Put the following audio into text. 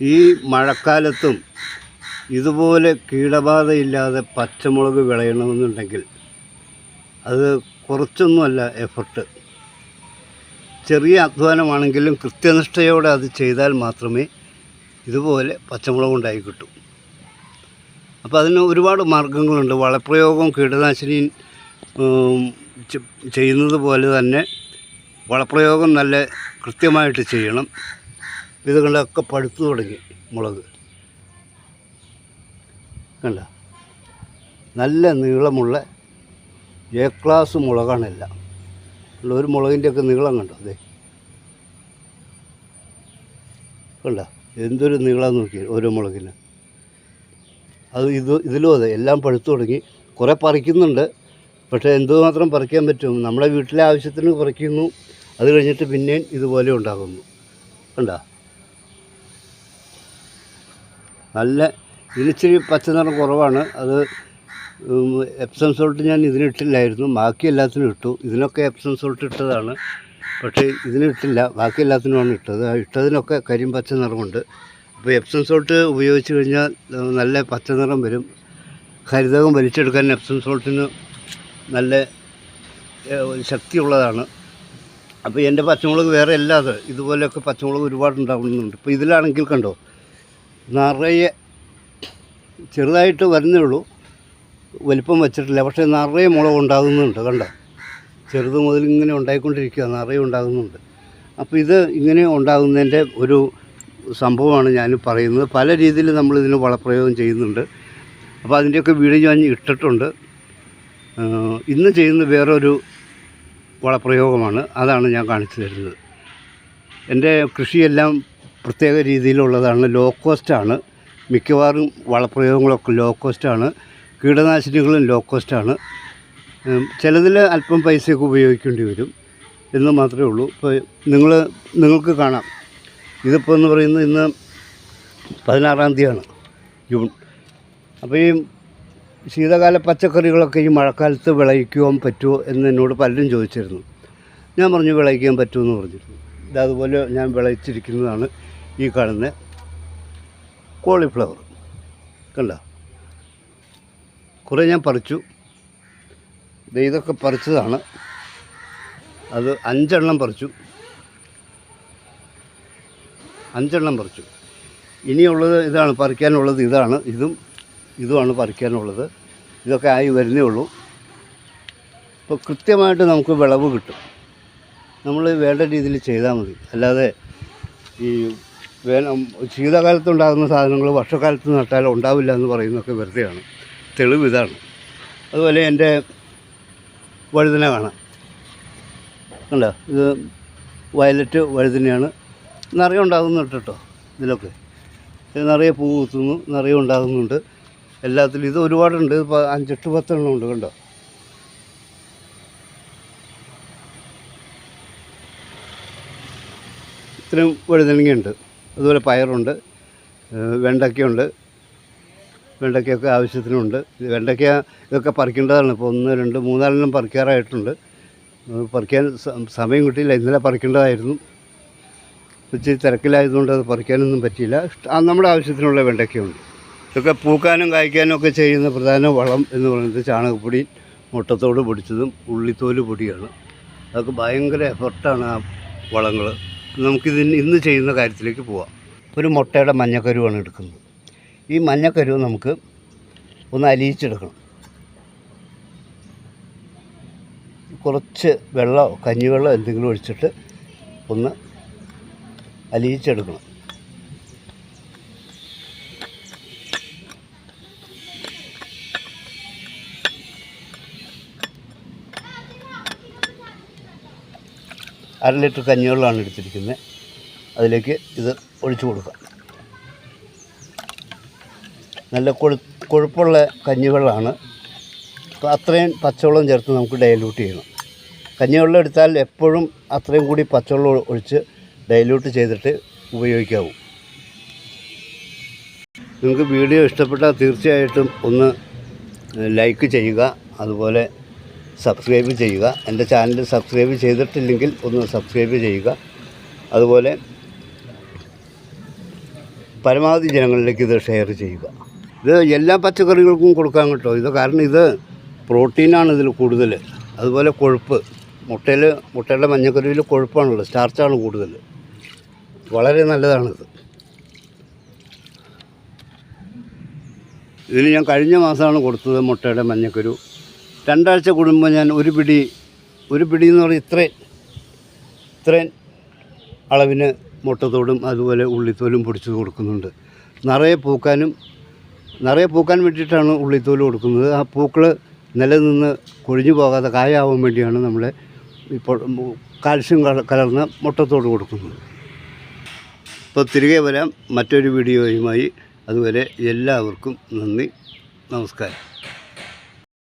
ഈ മഴക്കാലത്തും ഇതുപോലെ കീടബാധയില്ലാതെ പച്ചമുളക് വിളയണമെന്നുണ്ടെങ്കിൽ അത് കുറച്ചൊന്നുമല്ല എഫർട്ട്. ചെറിയ അധ്വാനമാണെങ്കിലും കൃത്യനിഷ്ഠയോടെ അത് ചെയ്താൽ മാത്രമേ ഇതുപോലെ പച്ചമുളക് ഉണ്ടായി കിട്ടൂ. അപ്പോൾ അതിന് ഒരുപാട് മാർഗങ്ങളുണ്ട്. വളപ്രയോഗം കീടനാശിനി ചെയ്യുന്നത് പോലെ തന്നെ വളപ്രയോഗം നല്ല കൃത്യമായിട്ട് ചെയ്യണം. ഇത് പഴുത്തു തുടങ്ങി മുളക്. കണ്ട? നല്ല നീളമുള്ള എ ക്ലാസ് മുളകാണെല്ലാം ഒരു മുളകിന്റെയൊക്കെ നീളം കണ്ടോ? അതെ കണ്ട? എന്തൊരു നീളം നോക്കി ഓരോ മുളകിന്. അത് ഇത് ഇതിലും അതെ എല്ലാം പഴുത്തു തുടങ്ങി. കുറേ പറിക്കുന്നുണ്ട്. പക്ഷേ എന്തുമാത്രം പറിക്കാൻ പറ്റും? നമ്മളെ വീട്ടിലെ ആവശ്യത്തിന് പറിക്കുന്നു അത് കഴിഞ്ഞിട്ട് പിന്നെയും ഇതുപോലെ ഉണ്ടാകുന്നു. കണ്ട? നല്ല ഇതിനിച്ചിരി പച്ചനിറം കുറവാണ്. അത് എപ്സം സോൾട്ട് ഞാൻ ഇതിനിട്ടില്ലായിരുന്നു. ബാക്കി എല്ലാത്തിനും ഇട്ടു. ഇതിനൊക്കെ എപ്സം സോൾട്ട് ഇട്ടതാണ്. പക്ഷേ ഇതിനിട്ടില്ല. ബാക്കി എല്ലാത്തിനുമാണ് ഇട്ടത്. ഇട്ടതിനൊക്കെ കരിം പച്ച നിറമുണ്ട്. അപ്പോൾ എപ്സം സോൾട്ട് ഉപയോഗിച്ച് കഴിഞ്ഞാൽ നല്ല പച്ച നിറം വരും. ഹരിതകം വലിച്ചെടുക്കാൻ എപ്സം സോൾട്ടിന് നല്ല ശക്തിയുള്ളതാണ്. അപ്പോൾ എന്റെ പച്ചമുളക് വേറെ അല്ലാതെ ഇതുപോലെയൊക്കെ പച്ചമുളക് ഒരുപാട് ഉണ്ടാകുന്നുണ്ട് ഇപ്പോൾ ഇതിലാണെങ്കിൽ കണ്ടോ? നിറയെ ചെറുതായിട്ട് വരുന്നേ ഉള്ളൂ. വലിപ്പം വെച്ചിട്ടില്ല. പക്ഷേ നിറയെ മുളക് ഉണ്ടാകുന്നുണ്ട്. കണ്ടോ? ചെറുത് മുതൽ ഇങ്ങനെ ഉണ്ടായിക്കൊണ്ടിരിക്കുക. നിറയെ ഉണ്ടാകുന്നുണ്ട്. അപ്പോൾ ഇത് ഇങ്ങനെ ഉണ്ടാകുന്നതിന്റെ ഒരു സംഭവമാണ് ഞാൻ പറയുന്നത്. പല രീതിയിൽ നമ്മളിതിന് വളപ്രയോഗം ചെയ്യുന്നുണ്ട്. അപ്പോൾ അതിന്റെയൊക്കെ വീഡിയോ ഞാൻ ഇട്ടിട്ടുണ്ട്. ഇന്ന് ചെയ്യുന്ന വേറൊരു വളപ്രയോഗമാണ്. അതാണ് ഞാൻ കാണിച്ചു തരുന്നത്. എന്റെ കൃഷിയെല്ലാം പ്രത്യേക രീതിയിലുള്ളതാണ്. ലോ കോസ്റ്റാണ് മിക്കവാറും വളപ്രയോഗങ്ങളൊക്കെ ലോ കോസ്റ്റാണ് കീടനാശിനികളും ലോ കോസ്റ്റാണ് ചിലതിൽ അല്പം പൈസയൊക്കെ ഉപയോഗിക്കേണ്ടി വരും എന്ന് മാത്രമേ ഉള്ളൂ. ഇപ്പോൾ നിങ്ങൾ നിങ്ങൾക്ക് കാണാം. ഇതിപ്പോൾ എന്ന് പറയുന്നത് ഇന്ന് പതിനാറാം തീയതിയാണ് ജൂൺ. അപ്പോൾ ഈ ശീതകാല പച്ചക്കറികളൊക്കെ ഈ മഴക്കാലത്ത് വിളയിക്കുവാൻ പറ്റുമോ എന്ന് എന്നോട് പലരും ചോദിച്ചിരുന്നു. ഞാൻ പറഞ്ഞു വിളയിക്കാൻ പറ്റുമെന്ന് പറഞ്ഞിരുന്നു. ഇതതുപോലെ ഞാൻ വിളയിച്ചിരിക്കുന്നതാണ്. ഈ കാണുന്ന കോളിഫ്ലവർ. കണ്ട? കുറേ ഞാൻ പറിച്ചു. ഇതൊക്കെ പറിച്ചതാണ്. അത് അഞ്ചെണ്ണം പറിച്ചു. അഞ്ചെണ്ണം പറിച്ചു. ഇനിയുള്ളത് ഇതാണ് പറിക്കാനുള്ളത് ഇതാണ് ഇതും ഇതുമാണ് പറിക്കാനുള്ളത്. ഇതൊക്കെ ആയി വരുന്നേ ഉള്ളൂ. ഇപ്പോൾ കൃത്യമായിട്ട് നമുക്ക് വിളവ് കിട്ടും. നമ്മൾ വേണ്ട രീതിയിൽ ചെയ്താൽ മതി. അല്ലാതെ ഈ വേന ശീതകാലത്തുണ്ടാകുന്ന സാധനങ്ങൾ വർഷക്കാലത്ത് നട്ടാൽ ഉണ്ടാവില്ല എന്ന് പറയുന്നതൊക്കെ വെറുതെയാണ്. തെളിവ് ഇതാണ്. അതുപോലെ എന്റെ വഴുതന കാണാം. കണ്ടോ? ഇത് വയലറ്റ് വഴുതനയാണ്. നിറയെ ഉണ്ടാകുന്നുണ്ട് കേട്ടോ ഇതിലൊക്കെ. നിറയെ പൂ കുത്തുന്നു നിറയെ ഉണ്ടാകുന്നുണ്ട്. എല്ലാത്തിലും ഇത് ഒരുപാടുണ്ട്. അഞ്ചെട്ട് പത്തെണ്ണം ഉണ്ട് കണ്ടോ? ഇത്രയും വഴുതനങ്ങയുണ്ട്. അതുപോലെ പയറുണ്ട് വെണ്ടയ്ക്കയുണ്ട് വെണ്ടയ്ക്കയൊക്കെ ആവശ്യത്തിനുണ്ട്. വെണ്ടയ്ക്ക ഇതൊക്കെ പറിക്കേണ്ടതാണ്. ഇപ്പോൾ ഒന്ന് രണ്ട് മൂന്നാലെണ്ണം പറിക്കാറായിട്ടുണ്ട്. പറിക്കാൻ സമയം കിട്ടിയില്ല. ഇന്നലെ പറിക്കേണ്ടതായിരുന്നു. ഇച്ചിരി തിരക്കിലായതുകൊണ്ട് അത് പറിക്കാനൊന്നും പറ്റിയില്ല. നമ്മുടെ ആവശ്യത്തിനുള്ള വെണ്ടയ്ക്കയുണ്ട്. ഇതൊക്കെ പൂക്കാനും കായ്ക്കാനും ഒക്കെ ചെയ്യുന്ന പ്രധാന വളം എന്ന് പറയുന്നത് ചാണകപ്പൊടി മുട്ടത്തോട് പൊടിച്ചതും ഉള്ളിത്തോൽ പൊടിയാണ്. അതൊക്കെ ഭയങ്കര എഫർട്ടാണ് ആ വളങ്ങൾ നമുക്കിതിന് ഇന്ന് ചെയ്യുന്ന കാര്യത്തിലേക്ക് പോവാം. ഒരു മുട്ടയുടെ മഞ്ഞക്കരുവാണ് എടുക്കുന്നത്. ഈ മഞ്ഞക്കരുവ് നമുക്ക് ഒന്ന് അലിയിച്ചെടുക്കണം. കുറച്ച് വെള്ളമോ കഞ്ഞിവെള്ളമോ എന്തെങ്കിലും ഒഴിച്ചിട്ട് ഒന്ന് അലിയിച്ചെടുക്കണം. അര ലിറ്റർ കഞ്ഞിവെള്ളമാണ് എടുത്തിരിക്കുന്നത്. അതിലേക്ക് ഇത് ഒഴിച്ചു കൊടുക്കാം നല്ല കൊഴു കൊഴുപ്പുള്ള കഞ്ഞിവെള്ളമാണ്. അപ്പോൾ അത്രയും പച്ചവെള്ളം ചേർത്ത് നമുക്ക് ഡൈല്യൂട്ട് ചെയ്യണം. കഞ്ഞിവെള്ളം എടുത്താൽ എപ്പോഴും അത്രയും കൂടി പച്ചവെള്ളം ഒഴിച്ച് ഡൈല്യൂട്ട് ചെയ്തിട്ട് ഉപയോഗിക്കാവൂ. നിങ്ങൾക്ക് വീഡിയോ ഇഷ്ടപ്പെട്ടാൽ തീർച്ചയായിട്ടും ഒന്ന് ലൈക്ക് ചെയ്യുക. അതുപോലെ സബ്സ്ക്രൈബ് ചെയ്യുക. എന്റെ ചാനൽ സബ്സ്ക്രൈബ് ചെയ്തിട്ടില്ലെങ്കിൽ ഒന്ന് സബ്സ്ക്രൈബ് ചെയ്യുക. അതുപോലെ പരമാവധി ജനങ്ങളിലേക്ക് ഇത് ഷെയർ ചെയ്യുക. ഇത് എല്ലാ പച്ചക്കറികൾക്കും കൊടുക്കാൻ കേട്ടോ. ഇത് കാരണം ഇത് പ്രോട്ടീനാണ് ഇതിൽ കൂടുതൽ. അതുപോലെ കൊഴുപ്പ്. മുട്ടയിൽ മുട്ടയുടെ മഞ്ഞക്കറിയിൽ കൊഴുപ്പാണുള്ളത്. സ്റ്റാർച്ചാണ് കൂടുതൽ. വളരെ നല്ലതാണിത്. ഇതിന് ഞാൻ കഴിഞ്ഞ മാസമാണ് കൊടുത്തത് മുട്ടയുടെ മഞ്ഞക്കരു രണ്ടാഴ്ച കൂടുമ്പോൾ ഞാൻ ഒരു പിടി ഒരു പിടി എന്ന് പറഞ്ഞാൽ ഇത്രയും ഇത്രയും അളവിന് മുട്ടത്തോടും അതുപോലെ ഉള്ളിത്തോലും പൊടിച്ച് കൊടുക്കുന്നുണ്ട്. നിറയെ പൂക്കാനും നിറയെ പൂക്കാൻ വേണ്ടിയിട്ടാണ് ഉള്ളിത്തോൽ കൊടുക്കുന്നത്. ആ പൂക്കൾ നിലനിന്ന് കൊഴിഞ്ഞു പോകാതെ കായാവാൻ വേണ്ടിയാണ് നമ്മൾ ഇപ്പോൾ കാൽസ്യം കല- കലർന്ന മുട്ടത്തോട് കൊടുക്കുന്നത്. അപ്പോൾ തിരികെ വരാം മറ്റൊരു വീഡിയോയുമായി. അതുവരെ എല്ലാവർക്കും നന്ദി നമസ്കാരം.